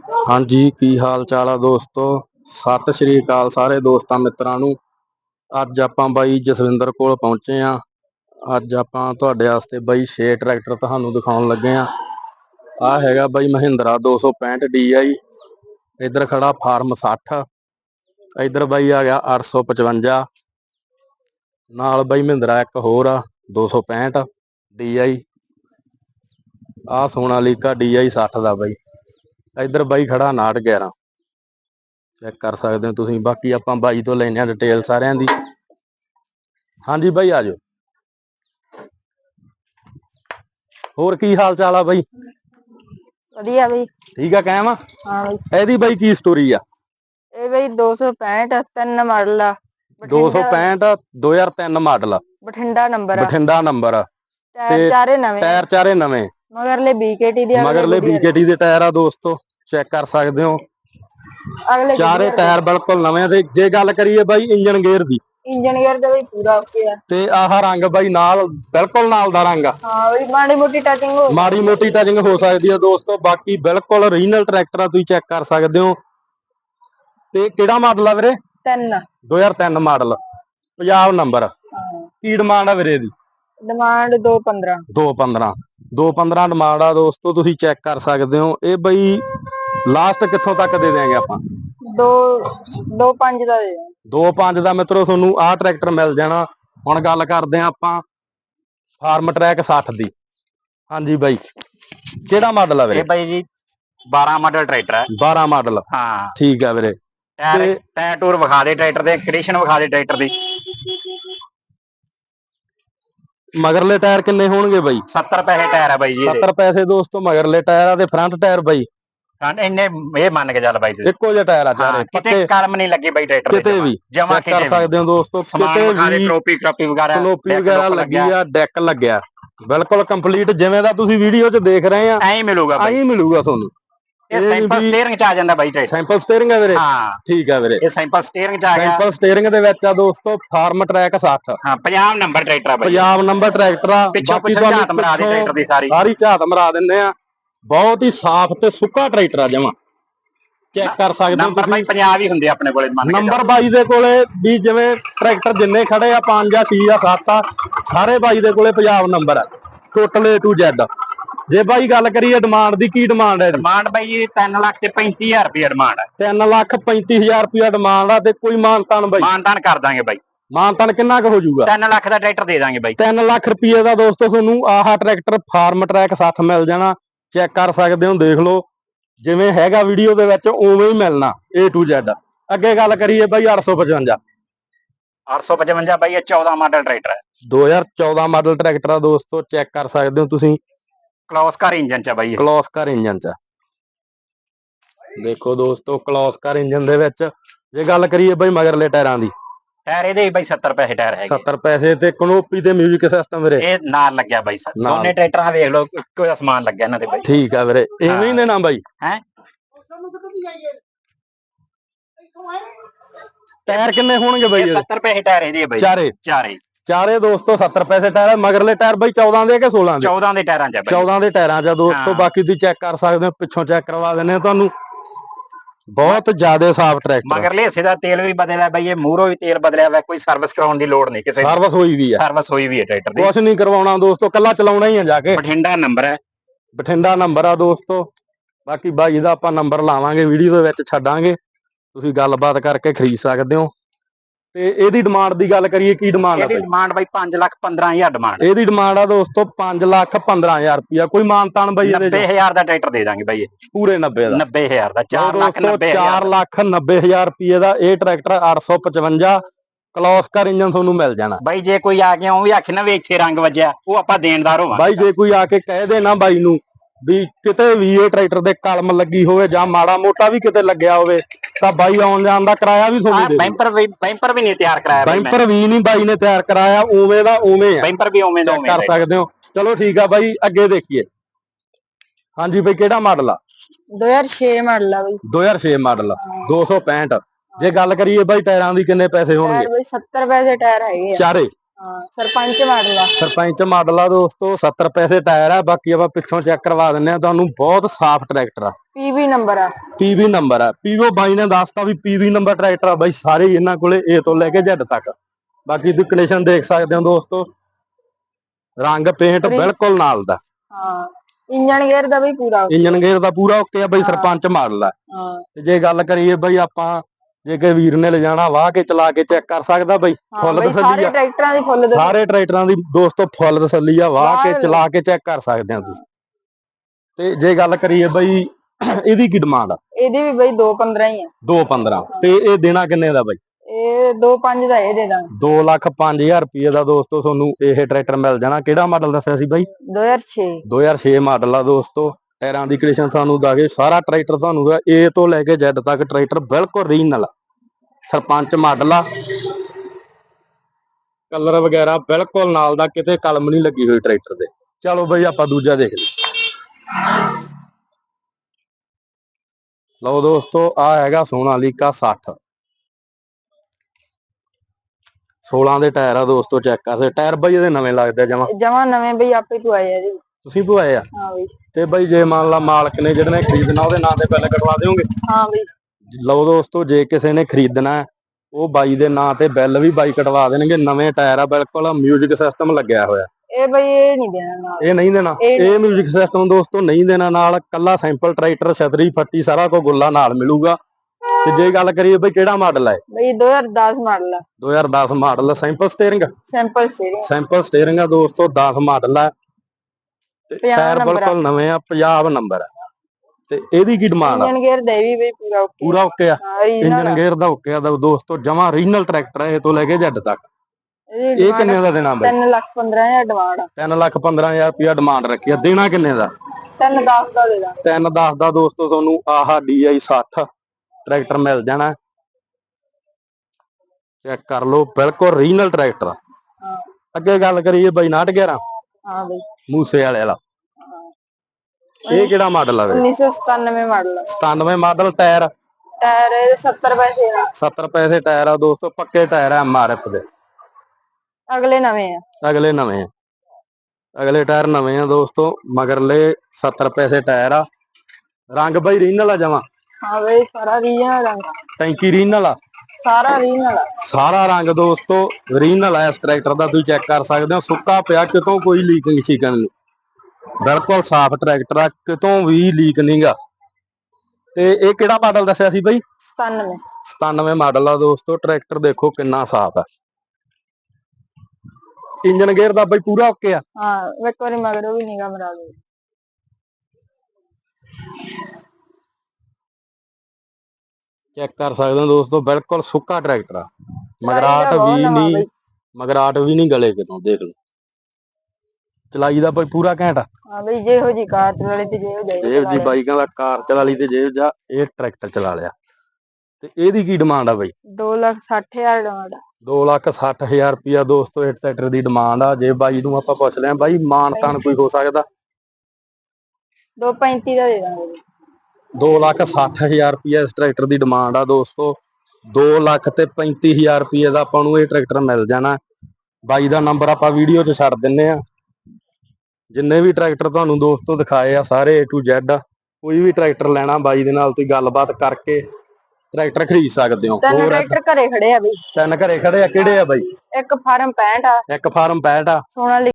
ਹਾਂਜੀ, ਕੀ ਹਾਲ ਚਾਲ ਆ ਦੋਸਤੋ? ਸਤਿ ਸ਼੍ਰੀ ਅਕਾਲ ਸਾਰੇ ਦੋਸਤਾਂ ਮਿੱਤਰਾਂ ਨੂੰ। ਅੱਜ ਆਪਾਂ ਬਾਈ ਜਸਵਿੰਦਰ ਕੋਲ ਪਹੁੰਚੇ ਆ। ਅੱਜ ਆਪਾਂ ਤੁਹਾਡੇ ਵਾਸਤੇ ਬਾਈ 6 ਟਰੈਕਟਰ ਤੁਹਾਨੂੰ ਦਿਖਾਉਣ ਲੱਗੇ ਆ। ਆ ਹੈਗਾ ਬਾਈ ਮਹਿੰਦਰਾ 265 DI ਇੱਧਰ ਖੜਾ ਫਾਰਮ 60 ਇੱਧਰ ਬਾਈ ਆ ਗਿਆ 855 ਨਾਲ ਬਾਈ ਮਹਿੰਦਰਾ ਇੱਕ ਹੋਰ ਆ 265 DI ਆ ਸੋਨਾਲੀਕਾ DI 60 ਦਾ ਬਾਈ। ਇੱਧਰ ਬਾਈ ਖੜਾ 911 ਚੈੱਕ ਕਰ ਸਕਦੇ ਹੋ ਤੁਸੀਂ ਬਾਕੀ ਆਪਾਂ ਬਾਈ ਤੋਂ ਲੈਣੇ ਆ ਡਿਟੇਲ ਸਾਰਿਆਂ ਦੀ। ਹਾਂਜੀ ਬਾਈ ਆ ਜਾਓ। ਹੋਰ ਕੀ ਹਾਲ ਚਾਲ ਆ ਬਾਈ? ਵਧੀਆ ਬਈ। ਠੀਕ ਆ ਕਾਇਮ ਆ? ਹਾਂ ਬਈ। ਇਹਦੀ ਬਾਈ ਕੀ ਸਟੋਰੀ ਆ? ਇਹ ਬਈ 265 ਤਿੰਨ ਮਾਡਲ ਆ। ਬਠਿੰਡਾ- 265 2003 ਮਾਡਲ ਬਠਿੰਡਾ ਨੰਬਰ ਆ। ਬਠਿੰਡਾ ਨੰਬਰ ਆ। ਟਾਇਰ ਚਾਰੇ ਨਵੇਂ ਟਾਇਰ ਚਾਰੇ ਨਵੇਂ। ਮਗਰਲੇ BKT ਦੇ ਮਗਰਲੇ BKT ਦੇ ਟਾਇਰ ਆ ਦੋਸਤੋ ਚੈੱਕ ਕਰ ਸਕਦੇ ਹੋ। ਅਗਲੇ ਚਾਰੇ ਟਾਇਰ ਬਿਲਕੁਲ ਨਵੇਂ ਤੇ ਜੇ ਗੱਲ ਕਰੀਏ ਬਾਈ ਇੰਜਨ ਗੇਅਰ ਦੀ ਇੰਜਨ ਗੇਅਰ ਦਾ ਬਈ ਪੂਰਾ ਓਕੇ ਆ। ਤੇ ਆਹ ਰੰਗ ਬਾਈ ਨਾਲ ਬਿਲਕੁਲ ਨਾਲ ਦਾ ਰੰਗ ਆ। ਹਾਂ ਮਾੜੀ ਮੋਟੀ ਟਚਿੰਗ ਹੋ ਮਾੜੀ ਮੋਟੀ ਟਚਿੰਗ ਹੋ ਸਕਦੀ ਹੈ ਦੋਸਤੋ ਬਾਕੀ ਬਿਲਕੁਲ ਓਰੀਜਨਲ ਟਰੈਕਟਰ ਆ ਤੁਸੀਂ ਚੈੱਕ ਕਰ ਸਕਦੇ ਹੋ। ਤੇ ਕਿਹੜਾ ਮਾਡਲ ਆ ਵੀਰੇ? ਤਿੰਨ। 2003 ਮਾਡਲ ਪੰਜਾਬ ਨੰਬਰ ਕੀ ਡਿਮਾਂਡ ਆ ਵੀਰੇ ਦੀ ਡਿਮਾਂਡ 215 215 215 ਡਿਮਾਂਡ ਆ ਦੋਸਤੋ ਤੁਸੀਂ ਚੈੱਕ ਕਰ ਸਕਦੇ ਹੋ। ਇਹ ਬਈ ਲਾਸਟ ਕਿੱਥੋਂ ਤੱਕ ਦੇ ਦਿਆਂਗੇ ਆਪਾਂ? 2 25 ਦਾ ਦੇ 2.5 ਦਾ ਮਿੱਤਰੋ ਤੁਹਾਨੂੰ ਆਹ ਟਰੈਕਟਰ ਮਿਲ ਜਾਣਾ। ਹੁਣ ਗੱਲ ਕਰਦੇ ਆ ਆਪਾਂ ਫਾਰਮ ਟਰੈਕ 60 ਦੀ। ਹਾਂਜੀ ਬਾਈ ਕਿਹੜਾ ਮਾਡਲ ਆ ਵੀਰੇ? ਇਹ ਬਾਈ ਜੀ 12 ਮਾਡਲ ਟਰੈਕਟਰ ਹੈ 12 ਮਾਡਲ ਹਾਂ। ਠੀਕ ਆ ਵੀਰੇ। ਟਾਇਰ ਟਾਇਰ ਟੂਰ ਵਿਖਾ ਦੇ ਟਰੈਕਟਰ ਦੇ ਕੰਡੀਸ਼ਨ ਵਿਖਾ ਦੇ ਟਰੈਕਟਰ ਦੀ। ਮਗਰਲੇ ਟਾਇਰ ਕਿੰਨੇ ਹੋਣਗੇ ਬਾਈ? 70 ਪੈਸੇ ਟਾਇਰ ਹੈ ਬਾਈ ਜੀ ਇਹਦੇ। 70 ਪੈਸੇ ਦੋਸਤੋ ਮਗਰਲੇ ਟਾਇਰ ਆ ਤੇ ਫਰੰਟ ਟਾਇਰ ਬਾਈ। ਹਾਂ, ਇੰਨੇ ਇਹ ਮੰਨ ਕੇ ਚੱਲ ਬਾਈ ਤੁਸੀਂ ਇੱਕੋ ਜਿਹਾ ਟਾਇਰ ਆ ਚਾਰੇ ਕਿਤੇ ਕਲਮ ਨਹੀਂ ਲੱਗੀ ਬਾਈ ਟਰੈਕਟਰ ਕਿਤੇ ਵੀ ਜਮਾ ਕਰ ਕਿਤੇ ਵੀ। ਸਕਦੇ ਹੋ ਦੋਸਤੋ ਕਿਤੇ ਵੀ ਟਰੋਪੀ ਕਰਾਪੀ ਵਗੈਰਾ deck ਵਗੈਰਾ ਲੱਗੀ ਆ ਡੈਕ ਲੱਗਿਆ। ਬਿਲਕੁਲ ਕੰਪਲੀਟ ਜਿਵੇਂ ਦਾ ਤੁਸੀਂ ਵੀਡੀਓ 'ਚ ਦੇਖ ਰਹੇ ਆ ਐਂ ਹੀ ਮਿਲੂਗਾ ਬਾਈ। ਆਈ ਮਿਲੂਗਾ ਤੁਹਾਨੂੰ। ਇਹ ਇਹ ਸਿੰਪਲ ਵੀ- ਸਟੀਅਰਿੰਗ ਚ ਆ ਜਾਂਦਾ ਬਾਈ ਟਰੈਕਟਰ ਸੈਂਪਲ ਸਟੀਅਰਿੰਗ ਹੈ ਵੀਰੇ। ਹਾਂ। ਠੀਕ ਆ ਵੀਰੇ। ਇਹ ਸਿੰਪਲ ਸਟੀਅਰਿੰਗ ਚ ਆ ਗਿਆ। ਸੈਂਪਲ ਸਟੀਅਰਿੰਗ ਦੇ ਵਿੱਚ ਆ ਦੋਸਤੋ ਫਾਰਮ ਟਰੈਕ 60 ਹਾਂ ਪੰਜਾਬ ਨੰਬਰ ਟਰੈਕਟਰ ਆ ਬਾਈ। ਪੰਜਾਬ ਨੰਬਰ ਟਰੈਕਟਰ ਆ। ਪਿੱਛੋਂ ਬਾਕੀ ਪਿੱਛੋਂ ਝਾਤ ਮਰਾ ਦੇ ਟਰੈਕਟਰ ਦੀ ਸਾਰੀ। ਸਾਰੀ ਝਾਤ ਮਰਾ ਦਿੰਦੇ ਆ। ਬਹੁਤ ਹੀ ਸਾਫ਼ ਤੇ ਸੁੱਕਾ ਟਰੈਕਟਰ ਆ ਜਮਾ। ਚੈੱਕ ਕਰ ਸਕਦੇ ਹੋ ਨੰਬਰ ਤੁਸੀਂ। ਬਾਈ ਪੰਜਾਬ ਹੀ ਹੁੰਦੇ ਆ ਆਪਣੇ ਕੋਲੇ ਮੰਨ ਕੇ। ਨੰਬਰ ਬਾਈ ਦੇ ਕੋਲੇ ਵੀ ਜਿਵੇਂ ਟਰੈਕਟਰ ਜਿੰਨੇ ਖੜੇ ਆ 5 ਆ 6 ਆ 7 ਆ ਸਾਰੇ ਬਾਈ ਦੇ ਕੋਲੇ ਪੰਜਾਬ ਨੰਬਰ ਆ। ਟੋਟਲ A to Z ਜੇ ਬਾਈ ਗੱਲ ਕਰੀਏ ਡਿਮਾਂਡ ਦੀ ਕੀ ਡਿਮਾਂਡ ਹੈ ਡਿਮਾਂਡ ਬਾਈ ਜੀ 3 ਲੱਖ ਤੇ 35000 ਰੁਪਏ ਡਿਮਾਂਡ ਹੈ। 3 ਲੱਖ 35000 ਰੁਪਇਆ ਡਿਮਾਂਡ ਆ ਤੇ ਕੋਈ ਮਾਨਤਾਨ ਬਾਈ? ਮਾਨਤਾਨ ਕਰ ਦਾਂਗੇ ਬਾਈ। ਮਾਨਤਾਨ ਕਿੰਨਾ ਕੁ ਹੋ ਜਾਊਗਾ? 3 ਲੱਖ ਦਾ ਟਰੈਕਟਰ ਦੇ ਦਾਂਗੇ ਬਾਈ। 3 ਲੱਖ ਰੁਪਏ ਦਾ ਦੋਸਤੋ ਤੁਹਾਨੂੰ ਆਹ ਟਰੈਕਟਰ ਫਾਰਮ ਟਰੈਕ 60 ਮਿਲ ਜਾਣਾ। ਚੈੱਕ ਕਰ ਸਕਦੇ ਹੋ ਦੇਖ ਲਓ। ਜਿਵੇਂ ਹੈਗਾ ਵੀਡੀਓ ਦੇ ਵਿੱਚ ਉਵੇਂ ਹੀ ਮਿਲਣਾ A to Z ਅੱਗੇ ਗੱਲ ਕਰੀਏ ਬਾਈ 855 855 ਬਾਈ ਇਹ 14 ਮਾਡਲ ਟਰੈਕਟਰ ਹੈ। 2014 ਮਾਡਲ ਟਰੈਕਟਰ ਆ ਦੋਸਤੋ ਚੈੱਕ ਕਰ ਸਕਦੇ ਹੋ ਤੁਸੀਂ। ਕਲੋਸ ਕਰ ਇੰਜਨ ਚ ਆ ਬਾਈ ਇਹ। ਕਲੋਸਕਰ ਇੰਜਨ ਚ ਦੇਖੋ ਦੋਸਤੋ ਕਲੋਸਕਰ ਇੰਜਨ ਦੇ ਵਿੱਚ ਜੇ ਗੱਲ ਕਰੀਏ ਬਾਈ ਮਗਰਲੇ ਟਾਇਰਾਂ ਦੀ। ਟਾਇਰ ਇਹਦੇ ਬਾਈ 70 ਪੈਸੇ ਟਾਇਰ ਹੈਗੇ। 70 ਪੈਸੇ ਤੇ ਕਨੋਪੀ ਤੇ 뮤직 ਸਿਸਟਮ ਵੀਰੇ। ਇਹ ਨਾਲ ਲੱਗਿਆ ਬਾਈ ਸਾ- ਨਾਲ। ਦੋਨੇ ਟਰੈਕਟਰਾਂ ਵੇਖ ਲਓ ਇੱਕੋ ਜਿਹਾ ਸਮਾਨ ਲੱਗਿਆ ਇਹਨਾਂ ਦੇ ਬਾਈ। ਠੀਕ ਆ ਵੀਰੇ। ਐਵੇਂ ਹੀ। ਦੇਣਾ ਬਾਈ। ਹੈਂ? ਟਾਇਰ ਕਿੰਨੇ ਹੋਣਗੇ ਬਾਈ ਇਹ ਇਹਦੇ? 70 ਪੈਸੇ ਟਾਇਰ ਇਹਦੇ ਬਾਈ। ਚਾਰੇ। ਚਾਰੇ। ਚਾਰੇ ਦੋਸਤੋ 70 ਪੈਸੇ ਟਾਇਰ ਆ, ਮਗਰਲੇ ਟਾਇਰ ਬਾਈ 14 ਦੇ ਕਿ 16 ਦੇ? 14 ਦੇ ਟਾਇਰਾਂ ਚ ਬਾਈ। 14 ਦੇ ਟਾਇਰਾਂ ਚ ਦੋਸਤੋ ਹਾਂ। ਬਾਕੀ ਤੁਸੀਂ ਚੈੱਕ ਕਰ ਸਕਦੇ ਹੋ ਪਿੱਛੋਂ ਚੈੱਕ ਕਰਵਾ ਦਿੰਨੇ ਤੁਹਾਨੂੰ। ਬਹੁਤ ਜ਼ਿਆਦਾ ਸਾਫ਼ ਟਰੈਕਟਰ ਮਗਰ ਹਿੱਸੇ ਦਾ ਤੇਲ ਵੀ ਬਦਲਿਆ ਬਾਈ ਇਹ ਮੂਹਰੋਂ ਵੀ ਤੇਲ ਬਦਲਿਆ ਵਾ ਕੋਈ ਸਰਵਿਸ ਕਰਾਉਣ ਦੀ ਲੋੜ ਨਹੀਂ ਕਿਸੇ ਸਰਵਿਸ ਹੋਈ ਵੀ ਆ। ਸਰਵਿਸ ਹੋਈ ਵੀ ਹੈ ਟਰੈਕਟਰ ਦੀ। ਕੁਛ ਨਹੀਂ ਕਰਵਾਉਣਾ ਦੋਸਤੋ ਕੱਲਾ ਚਲਾਉਣਾ ਹੀ ਆ ਜਾ ਕੇ। ਬਠਿੰਡਾ ਨੰਬਰ ਹੈ। ਬਠਿੰਡਾ ਨੰਬਰ ਆ ਦੋਸਤੋ। ਬਾਕੀ ਬਾਈ ਦਾ ਆਪਾਂ ਨੰਬਰ ਲਾਵਾਂਗੇ ਵੀਡੀਓ ਦੇ ਵਿੱਚ ਛੱਡਾਂਗੇ। ਤੁਸੀਂ ਗੱਲਬਾਤ ਕਰਕੇ ਖਰੀਦ ਸਕਦੇ ਹੋ। ਤੇ ਇਹਦੀ ਡਿਮਾਂਡ ਦੀ ਗੱਲ ਕਰੀਏ ਕੀ ਡਿਮਾਂਡ ਆ ਇਹਦੀ? ਡਿਮਾਂਡ ਬਾਈ 5 ਲੱਖ 15000 ਡਿਮਾਂਡ ਇਹਦੀ ਡਿਮਾਂਡ ਆ ਦੋਸਤੋ 5 ਲੱਖ 15000 ਰੁਪਇਆ ਕੋਈ ਮਾਨਤਾਨ ਬਾਈ ਇਹਦੇ 'ਚ? 90000 ਦਾ ਟਰੈਕਟਰ ਦੇ ਦਾਂਗੇ ਬਾਈ ਇਹ। ਪੂਰੇ 90 ਦਾ। 90000 ਦਾ 4 ਲਓ ਲੱਖ ਦੋਸਤੋ 90000 4 ਲੱਖ 90000 ਰੁਪਏ ਦਾ ਇਹ ਟਰੈਕਟਰ 855 ਕਲੋਸਕਰ ਇੰਜਨ ਤੁਹਾਨੂੰ ਮਿਲ ਜਾਣਾ। ਬਾਈ ਜੇ ਕੋਈ ਆ ਕੇ ਉਹ ਵੀ ਆਖੇ ਨਾ ਵੀ ਇੱਥੇ ਰੰਗ ਵੱਜਿਆ ਉਹ ਆਪਾਂ ਦੇਣਦਾਰ ਹੋਵਾਂਗੇ। ਬਾਈ ਜੇ ਕੋਈ ਆ ਕੇ ਕਹਿ ਦੇ ਨਾ ਬਾਈ ਨੂੰ ਵੀ ਕਿਤੇ ਵੀ ਇਹ ਟਰੈਕਟਰ ਦੇ ਕਲਮ ਲੱਗੀ ਹੋਵੇ ਜਾਂ ਮਾੜਾ ਮੋਟਾ ਵੀ ਕਿਤੇ ਲੱਗਿਆ ਹੋਵੇ ਤਾਂ ਬਾਈ ਆਉਣ ਜਾਣ ਦਾ ਕਿਰਾਇਆ ਵੀ ਤੁਹਾਨੂੰ ਦੇ ਬੈਂਪਰ ਵੀ ਬੈਂਪਰ ਵੀ ਨਹੀਂ ਤਿਆਰ ਕਰਾਇਆ ਬਾਈ ਬੈਂਪਰ ਵੀ ਨਹੀਂ ਬਾਈ ਨੇ ਤਿਆਰ ਕਰਾਇਆ ਉਵੇਂ ਦਾ ਉਵੇਂ ਆ। ਬੈਂਪਰ ਵੀ ਉਵੇਂ ਦਾ ਉਵੇਂ ਕਰ ਸਕਦੇ ਹੋ। ਚਲੋ ਠੀਕ ਆ ਬਾਈ ਅੱਗੇ ਦੇਖੀਏ। ਹਾਂਜੀ ਬਾਈ ਕਿਹੜਾ ਮਾਡਲ ਆ? 2006 ਮਾਡਲ ਆ ਬਈ। 2006 ਮਾਡਲ 265 ਜੇ ਗੱਲ ਕਰੀਏ ਬਾਈ ਟਾਇਰਾਂ ਦੀ ਕਿੰਨੇ ਪੈਸੇ ਹੋਣਗੇ? ਟਾਇਰ ਬਈ 70 ਪੈਸੇ ਟਾਇਰ ਹੈਗੇ ਆ। ਚਾਰੇ। ਹਾਂ ਸਰਪੰਚ ਮਾਡਲ ਆ। ਸਰਪੰਚ ਮਾਡਲ ਆ ਦੋਸਤੋ 70 ਪੈਸੇ ਟਾਇਰ ਆ ਬਾਕੀ ਆਪਾਂ ਪਿੱਛੋਂ ਚੈੱਕ ਕਰਵਾ ਦਿੰਨੇ ਆ ਤੁਹਾਨੂੰ ਬਹੁਤ ਸਾਫ਼ ਟਰੈਕਟਰ ਆ। ਪੀਵੀ ਨੰਬਰ ਆ। ਪੀਵੀ ਨੰਬਰ ਆ। ਪੀਵੋ ਬਾਈ ਨੇ ਦੱਸਤਾ ਵੀ ਪੀਵੀ ਨੰਬਰ ਟਰੈਕਟਰ ਆ ਬਾਈ ਸਾਰੇ ਹੀ ਇਹਨਾਂ ਕੋਲੇ A ਤੋਂ ਲੈ ਕੇ Z ਤੱਕ। ਬਾਕੀ ਤੁਸੀਂ ਕੰਡੀਸ਼ਨ ਦੇਖ ਸਕਦੇ ਹੋ ਦੋਸਤੋ। ਰੰਗ ਪੇਂਟ ਬਿਲਕੁਲ ਨਾਲ ਦਾ। ਹਾਂ ਇੰਜਨ ਗੇਅਰ ਦਾ ਵੀ ਪੂਰਾ। ਇੰਜਨ ਗੇਅਰ ਦਾ ਪੂਰਾ ਓਕੇ ਆ ਬਾਈ। ਸਰਪੰਚ ਮਾਡਲ ਆ। ਹਾਂ। ਤੇ ਜੇ ਗੱਲ ਕਰੀਏ ਬਾਈ ਆਪਾਂ ਜੇ ਕਿ ਵੀਰ ਨੇ ਲਿਜਾਣਾ ਵਾਹ ਕੇ ਚਲਾ ਕੇ ਚੈੱਕ ਕਰ ਸਕਦਾ ਬਾਈ ਫੁੱਲ ਤਸੱਲੀ ਸਾਰੇ ਆ। ਟਰੈਕਟਰਾਂ ਦੀ ਫੁੱਲ ਦੇ ਸਾਰੇ ਟਰੈਕਟਰਾਂ ਦੀ ਦੋਸਤੋ ਫੁੱਲ ਤਸੱਲੀ ਆ ਵਾਹ ਕੇ। ਚਲਾ ਕੇ ਚੈੱਕ ਕਰ ਸਕਦੇ ਆ ਤੁਸੀਂ। ਤੇ ਜੇ ਗੱਲ ਕਰੀਏ ਬਾਈ ਇਹਦੀ ਕੀ ਡਿਮਾਂਡ ਆ? ਇਹਦੀ ਵੀ ਬਈ 2.15 ਹੀ ਆ। 215 ਤੇ ਇਹ ਦੇਣਾ ਕਿੰਨੇ ਦਾ ਬਾਈ? ਇਹ 2.5 ਦਾ ਇਹ ਦੇ ਦਾਂਗੇ। 2 ਲੱਖ 5000 ਰੁਪਏ ਦਾ ਦੋਸਤੋ ਤੁਹਾਨੂੰ ਇਹ ਟਰੈਕਟਰ ਮਿਲ ਜਾਣਾ। ਕਿਹੜਾ ਮਾਡਲ ਦੱਸਿਆ ਸੀ ਬਾਈ? 2006 2006 ਮਾਡਲ ਆ ਦੋਸਤੋ। ਟਾਇਰਾਂ ਦੀ ਕੰਡੀਸ਼ਨ ਤੁਹਾਨੂੰ ਦੱਸਗੇ ਸਾਰਾ ਟਰੈਕਟਰ ਤੁਹਾਨੂੰ ਦਾ A ਤੋਂ ਲੈ ਕੇ Z ਤੱਕ ਟਰੈਕਟਰ ਬਿਲਕੁਲ ਰੀਜਨਲ ਸਰਪੰਚ ਮਾਡਲ ਆ। ਕਲਰ ਵਗੈਰਾ ਬਿਲਕੁਲ ਨਾਲ ਦਾ ਕਿਤੇ ਕਲਮ ਨਹੀਂ ਲੱਗੀ ਹੋਈ ਟਰੈਕਟਰ ਦੇ। ਚਲੋ ਬਈ ਆਪਾਂ ਦੂਜਾ ਦੇਖ ਲਈ ਲਓ ਦੋਸਤੋ ਆ ਹੈਗਾ ਸੋਨਾਲੀਕਾ 60 16 ਦੇ ਟਾਇਰ ਆ ਦੋਸਤੋ ਚੈੱਕ ਕਰ। ਸਕਦੇ ਟਾਇਰ ਬਈ ਇਹਦੇ ਨਵੇਂ ਲੱਗਦੇ ਜਮਾ। ਜਮਾ ਨਵੇਂ ਬਈ ਆਪੇ ਪਵਾਏ ਆ ਜੀ। ਤੁਸੀਂ ਪਵਾਏ ਆ? ਹਾਂ ਬਈ। ਤੇ ਬਈ ਜੇ ਮੰਨ ਲਾ ਮਾਲਕ ਨੇ ਜਿਹੜੇ ਨੇ ਖਰੀਦਣਾ ਉਹਦੇ ਨਾਂ ਤੇ ਬਿੱਲ ਕਟਵਾ ਦਿਓਗੇ? ਹਾਂ ਬਈ। ਲਓ ਦੋਸਤੋ ਜੇ ਕਿਸੇ ਨੇ ਖਰੀਦਣਾ ਹੈ, ਉਹ ਬਾਈ ਦੇ ਨਾਂ ਤੇ ਬਿੱਲ ਵੀ ਬਾਈ ਕਟਵਾ ਦੇਣਗੇ। ਨਵੇਂ ਟਾਇਰ ਆ ਬਿਲਕੁਲ ਮਿਊਜ਼ਿਕ ਸਿਸਟਮ ਲੱਗਿਆ ਹੋਇਆ। ਇਹ ਬਈ ਇਹ ਨਹੀਂ ਦੇਣਾ ਨਾਲ। ਇਹ ਨਹੀਂ ਦੇਣਾ? ਇਹ ਇਹ ਮਿਊਜ਼ਿਕ ਸਿਸਟਮ ਦੋਸਤੋ ਨਹੀਂ ਦੇਣਾ ਨਾਲ। ਕੱਲਾ ਸੈਂਪਲ ਟਰੈਕਟਰ ਛਤਰੀ ਫੱਟੀ ਸਾਰਾ ਕੁਝ ਗੁੱਲਾ ਨਾਲ ਮਿਲੂਗਾ। ਤੇ ਜੇ ਗੱਲ ਕਰੀਏ ਬਈ ਕਿਹੜਾ ਮਾਡਲ ਹੈ ਬਈ 2010 ਮਾਡਲ ਆ। 2010 model sample steering simple steering sample steering ਆ ਦੋਸਤੋ 10 ਮਾਡਲ ਆ। ਤੇ ਟਾਇਰ। ਬਿਲਕੁਲ ਨਵੇਂ ਆ ਪੰਜਾਬ ਨੰਬਰ ਆ। ਤੇ ਇਹਦੀ ਕੀ ਡਿਮਾਂਡ ਆ? ਇੰਜਨ ਗੇਅਰ ਦਾ ਵੀ ਬਈ ਪੂਰਾ ਓਕੇ ਪੂਰਾ ਓਕੇ ਆ। ਇੰਜਨ। ਗੇਅਰ ਦਾ ਓਕੇ ਆ ਦਾ ਦੋਸਤੋ ਜਮਾ ਰੀਜਨਲ ਟਰੈਕਟਰ ਹੈ ਇਹ ਤੋਂ ਲੈ ਕੇ ਜੱਡ ਤੱਕ। ਇਹ ਕਿੰਨੇ ਦਾ ਦੇਣਾ ਬਾਈ? 3 ਲੱਖ 15000 ਡਿਮਾਂਡ ਆ। 3 ਲੱਖ 15000 ਰੁਪਇਆ ਡਿਮਾਂਡ ਰੱਖੀ ਆ। ਦੇਣਾ ਕਿੰਨੇ ਦਾ? 3 10 ਦਾ ਦੇ ਦਾਂਗੇ 3 10 ਦਾ ਦੋਸਤੋ ਤੁਹਾਨੂੰ ਆਹ DI 60 ਟਰੈਕਟਰ ਮਿਲ ਜਾਣਾ। ਚੈੱਕ ਕਰ ਲਓ ਬਿਲਕੁਲ ਰੀਜਨਲ ਟਰੈਕਟਰ ਅੱਗੇ ਗੱਲ ਕਰੀਏ ਬਾਈ 911 ਹਾਂ ਬਈ। ਮੂਸੇ ਵਾਲੇ ਵਾਲਾ। ਇਹ ਕਿਹੜਾ ਮਾਡਲ ਆ ਵੇ? 1997 ਮਾਡਲ ਆ। 97 ਮਾਡਲ ਟਾਇਰ ਟਾਇਰ ਇਹਦੇ 70 ਪੈਸੇ ਆ। 70 ਪੈਸੇ ਟਾਇਰ ਆ ਦੋਸਤੋ ਪੱਕੇ ਟਾਇਰ ਆ ਐਮਆਰਐਫ ਦੇ। ਅਗਲੇ ਨਵੇਂ ਆ। ਅਗਲੇ ਨਵੇਂ ਆ। ਅਗਲੇ ਟਾਇਰ ਨਵੇਂ ਆ ਦੋਸਤੋ ਮਗਰਲੇ 70 ਪੈਸੇ ਟਾਇਰ ਆ। ਰੰਗ ਬਈ ਰੀਨਲ ਆ ਜਮਾ। ਹਾਂ ਬਈ ਸਾਰਾ ਰੀਜਨਲ ਰੰਗ। ਟੈਂਕੀ ਰੀਨਲ ਆ। ਸਾਰਾ ਰੀਜਨਲ ਆ ਸਾਰਾ ਰੰਗ ਦੋਸਤੋ ਰੀਨਲ ਆ ਇਸ ਟਰੈਕਟਰ ਦਾ ਤੁਸੀਂ ਚੈੱਕ ਕਰ ਸਕਦੇ ਹੋ। ਸੁੱਕਾ ਪਿਆ ਕਿਤੋਂ ਕੋਈ ਲੀਕਿੰਗ ਸ਼ੀਕਨ ਨਹੀਂ ਬਿਲਕੁਲ ਸਾਫ਼ ਟਰੈਕਟਰ ਆ ਕਿਤੋਂ ਵੀ ਲੀਕ ਨਹੀਂਗਾ। ਤੇ ਇਹ ਕਿਹੜਾ ਮਾਡਲ ਦੱਸਿਆ ਸੀ ਬਈ? 97 97 ਮਾਡਲ ਆ ਦੋਸਤੋ ਟਰੈਕਟਰ ਦੇਖੋ ਕਿੰਨਾ ਸਾਫ਼ ਆ। ਇੰਜਨ ਗੇਅਰ ਦਾ ਬਈ ਪੂਰਾ ਓਕੇ ਆ। ਹਾਂ ਇੱਕ ਵਾਰੀ ਮਗਰੋਂ ਵੀ ਨਿਗਾਹ ਮਰਾ ਚੈੱਕ ਕਰ ਸਕਦੇ ਹੋ ਦੋਸਤੋ ਬਿਲਕੁਲ ਸੁੱਕਾ ਟਰੈਕਟਰ ਆ। ਮਗਰਾਟ ਵੀ ਨਹੀਂ ਬਈ। ਮਗਰਾਟ ਵੀ ਨਹੀਂ ਗਲੇ ਕਿਤੋਂ ਦੇਖ ਲਓ। ਚਲਾਈ ਦਾ ਬਈ ਪੂਰਾ ਘੈਂਟ ਆ। ਹਾਂ ਬਈ ਜਿਹੋ ਜੀ ਕਾਰ ਚਲਾਲੀ ਤੇ ਜਿਹੋ ਜਿਹੀ ਜੇਬ ਜੀ ਬਾਈਕਾਂ ਦਾ ਕਾਰ ਚਲਾ ਲਈ ਤੇ ਜੇਬ ਜਾ ਇਹ ਟਰੈਕਟਰ ਚਲਾ ਲਿਆ। ਤੇ ਇਹਦੀ ਕੀ ਡਿਮਾਂਡ ਆ ਬਾਈ? 2 ਲੱਖ 60000 ਡਿਮਾਂਡ ਦੋ ਲੱਖ ਸੱਠ ਹਜ਼ਾਰ ਰੁਪਿਆ ਦੋਸਤੋ ਇਹ ਟਰੈਕਟਰ ਦੀ ਡਿਮਾਂਡ ਆ। ਜੇ ਬਾਈ ਨੂੰ ਆਪਾਂ ਪੁੱਛ ਲਿਆ ਬਾਈ ਮਾਨ ਤਾਨ ਕੋਈ ਹੋ ਸਕਦਾ? 235 ਦਾ ਦੇ ਦਾਂਗੇ। ਦੋ ਲੱਖ ਸੱਠ ਹਜ਼ਾਰ ਰੁਪਿਆ ਇਸ ਟਰੈਕਟਰ ਦੀ ਡਿਮਾਂਡ ਆ ਦੋਸਤੋ। 2 ਲੱਖ ਤੇ 35000 ਰੁਪਏ ਦਾ ਆਪਾਂ ਨੂੰ ਇਹ ਟਰੈਕਟਰ ਮਿਲ ਜਾਣਾ। ਬਾਈ ਦਾ ਨੰਬਰ ਆਪਾਂ ਵੀਡੀਓ 'ਚ ਛੱਡ ਦਿੰਨੇ ਆ। ਜਿੰਨੇ ਵੀ ਟਰੈਕਟਰ ਤੁਹਾਨੂੰ ਦੋਸਤੋ ਦਿਖਾਏ ਆ ਸਾਰੇ A to Z ਕੋਈ ਵੀ ਟਰੈਕਟਰ ਲੈਣਾ ਬਾਈ ਦੇ ਨਾਲ ਤੁਸੀਂ ਗੱਲਬਾਤ ਕਰਕੇ ਟਰੈਕਟਰ ਖਰੀਦ ਸਕਦੇ ਹੋ। ਤਿੰਨ ਟਰੈਕਟਰ ਘਰੇ ਖੜੇ ਆ ਬਈ। ਤਿੰਨ ਘਰੇ ਖੜੇ ਆ ਕਿਹੜੇ ਆ ਬਾਈ? ਇੱਕ ਫਾਰਮ 65 ਆ। ਇੱਕ ਫਾਰਮ 65 ਆ। ਸੋਨਾਲੀ